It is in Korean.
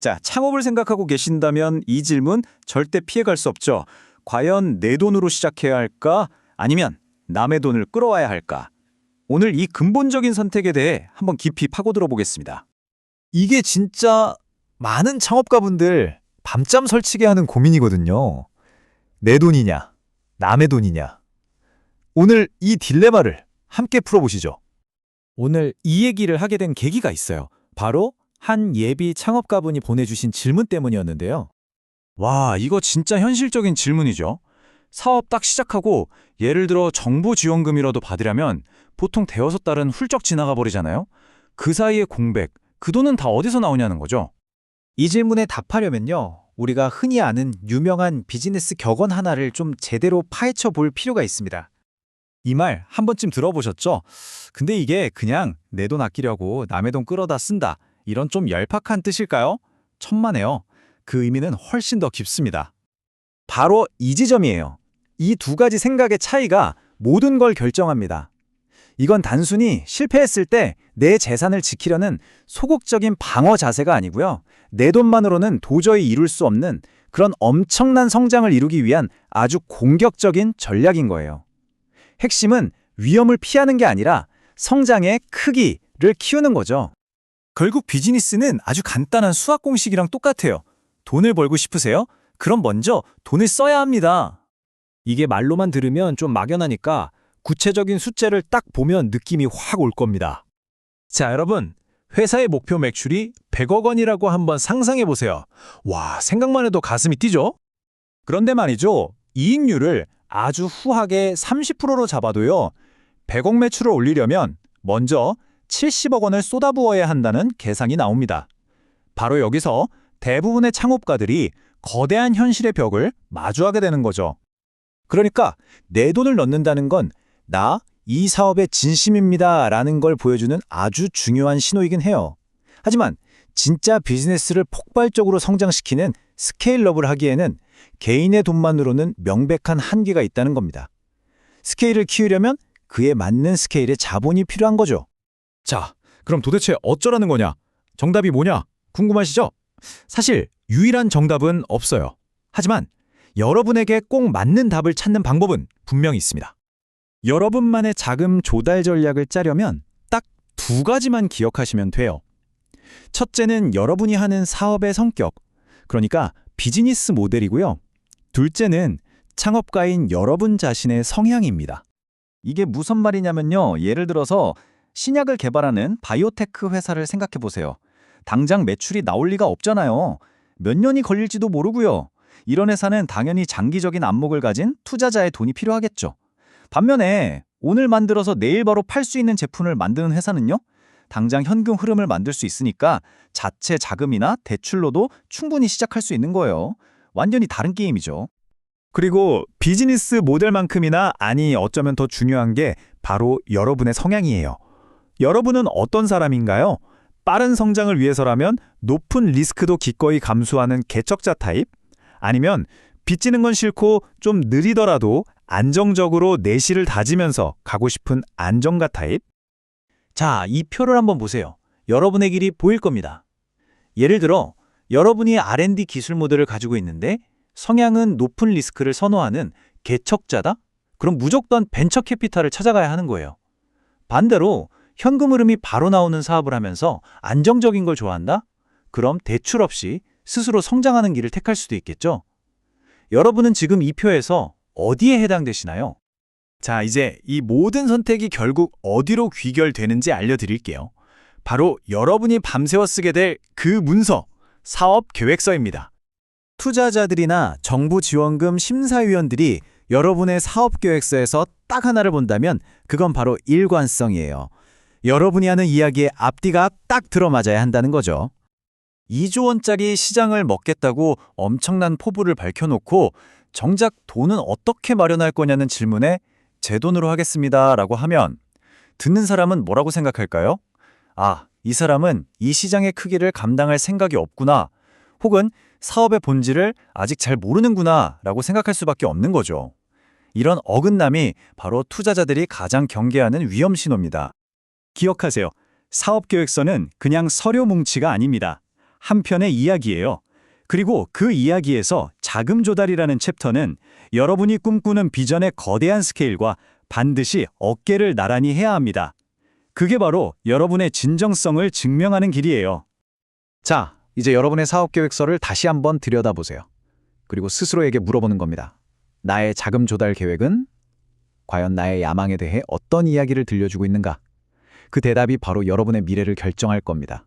자, 창업을 생각하고 계신다면 이 질문 절대 피해갈 수 없죠. 과연 내 돈으로 시작해야 할까? 아니면 남의 돈을 끌어와야 할까? 오늘 이 근본적인 선택에 대해 한번 깊이 파고들어 보겠습니다. 이게 진짜 많은 창업가분들 밤잠 설치게 하는 고민이거든요. 내 돈이냐, 남의 돈이냐. 오늘 이 딜레마를 함께 풀어보시죠. 오늘 이 얘기를 하게 된 계기가 있어요. 바로 한 예비 창업가분이 보내주신 질문 때문이었는데요. 와, 이거 진짜 현실적인 질문이죠. 사업 딱 시작하고 예를 들어 정부 지원금이라도 받으려면 보통 대여섯 달은 훌쩍 지나가 버리잖아요. 그 사이에 공백, 그 돈은 다 어디서 나오냐는 거죠. 이 질문에 답하려면요. 우리가 흔히 아는 유명한 비즈니스 격언 하나를 좀 제대로 파헤쳐 볼 필요가 있습니다. 이 말 한 번쯤 들어보셨죠? 근데 이게 그냥 내 돈 아끼려고 남의 돈 끌어다 쓴다. 이런 좀 얄팍한 뜻일까요? 천만에요. 그 의미는 훨씬 더 깊습니다. 바로 이 지점이에요. 이 두 가지 생각의 차이가 모든 걸 결정합니다. 이건 단순히 실패했을 때 내 재산을 지키려는 소극적인 방어 자세가 아니고요. 내 돈만으로는 도저히 이룰 수 없는 그런 엄청난 성장을 이루기 위한 아주 공격적인 전략인 거예요. 핵심은 위험을 피하는 게 아니라 성장의 크기를 키우는 거죠. 결국 비즈니스는 아주 간단한 수학 공식이랑 똑같아요. 돈을 벌고 싶으세요? 그럼 먼저 돈을 써야 합니다. 이게 말로만 들으면 좀 막연하니까 구체적인 숫자를 딱 보면 느낌이 확 올 겁니다. 자, 여러분. 회사의 목표 매출이 100억 원이라고 한번 상상해 보세요. 와, 생각만 해도 가슴이 뛰죠? 그런데 말이죠. 이익률을 아주 후하게 30%로 잡아도요. 100억 매출을 올리려면 먼저 70억 원을 쏟아부어야 한다는 계산이 나옵니다. 바로 여기서 대부분의 창업가들이 거대한 현실의 벽을 마주하게 되는 거죠. 그러니까 내 돈을 넣는다는 건 나 이 사업에 진심입니다 라는 걸 보여주는 아주 중요한 신호이긴 해요. 하지만 진짜 비즈니스를 폭발적으로 성장시키는 스케일업을 하기에는 개인의 돈만으로는 명백한 한계가 있다는 겁니다. 스케일을 키우려면 그에 맞는 스케일의 자본이 필요한 거죠. 자, 그럼 도대체 어쩌라는 거냐? 정답이 뭐냐? 궁금하시죠? 사실 유일한 정답은 없어요. 하지만 여러분에게 꼭 맞는 답을 찾는 방법은 분명히 있습니다. 여러분만의 자금 조달 전략을 짜려면 딱 두 가지만 기억하시면 돼요. 첫째는 여러분이 하는 사업의 성격, 그러니까 비즈니스 모델이고요. 둘째는 창업가인 여러분 자신의 성향입니다. 이게 무슨 말이냐면요. 예를 들어서 신약을 개발하는 바이오테크 회사를 생각해 보세요. 당장 매출이 나올 리가 없잖아요. 몇 년이 걸릴지도 모르고요. 이런 회사는 당연히 장기적인 안목을 가진 투자자의 돈이 필요하겠죠. 반면에 오늘 만들어서 내일 바로 팔 수 있는 제품을 만드는 회사는요. 당장 현금 흐름을 만들 수 있으니까 자체 자금이나 대출로도 충분히 시작할 수 있는 거예요. 완전히 다른 게임이죠. 그리고 비즈니스 모델만큼이나 아니 어쩌면 더 중요한 게 바로 여러분의 성향이에요. 여러분은 어떤 사람인가요? 빠른 성장을 위해서라면 높은 리스크도 기꺼이 감수하는 개척자 타입? 아니면 빚지는 건 싫고 좀 느리더라도 안정적으로 내실을 다지면서 가고 싶은 안정가 타입? 자, 이 표를 한번 보세요. 여러분의 길이 보일 겁니다. 예를 들어 여러분이 R&D 기술 모델을 가지고 있는데 성향은 높은 리스크를 선호하는 개척자다? 그럼 무조건 벤처 캐피탈을 찾아가야 하는 거예요. 반대로 현금 흐름이 바로 나오는 사업을 하면서 안정적인 걸 좋아한다? 그럼 대출 없이 스스로 성장하는 길을 택할 수도 있겠죠. 여러분은 지금 이 표에서 어디에 해당되시나요? 자, 이제 이 모든 선택이 결국 어디로 귀결되는지 알려드릴게요. 바로 여러분이 밤새워 쓰게 될 그 문서, 사업 계획서입니다. 투자자들이나 정부 지원금 심사위원들이 여러분의 사업 계획서에서 딱 하나를 본다면 그건 바로 일관성이에요. 여러분이 하는 이야기의 앞뒤가 딱 들어맞아야 한다는 거죠. 2조 원짜리 시장을 먹겠다고 엄청난 포부를 밝혀놓고 정작 돈은 어떻게 마련할 거냐는 질문에 제 돈으로 하겠습니다 라고 하면 듣는 사람은 뭐라고 생각할까요? 아, 이 사람은 이 시장의 크기를 감당할 생각이 없구나. 혹은 사업의 본질을 아직 잘 모르는구나 라고 생각할 수밖에 없는 거죠. 이런 어긋남이 바로 투자자들이 가장 경계하는 위험 신호입니다. 기억하세요. 사업 계획서는 그냥 서류 뭉치가 아닙니다. 한 편의 이야기예요. 그리고 그 이야기에서 자금 조달이라는 챕터는 여러분이 꿈꾸는 비전의 거대한 스케일과 반드시 어깨를 나란히 해야 합니다. 그게 바로 여러분의 진정성을 증명하는 길이에요. 자, 이제 여러분의 사업 계획서를 다시 한번 들여다보세요. 그리고 스스로에게 물어보는 겁니다. 나의 자금 조달 계획은 과연 나의 야망에 대해 어떤 이야기를 들려주고 있는가? 그 대답이 바로 여러분의 미래를 결정할 겁니다.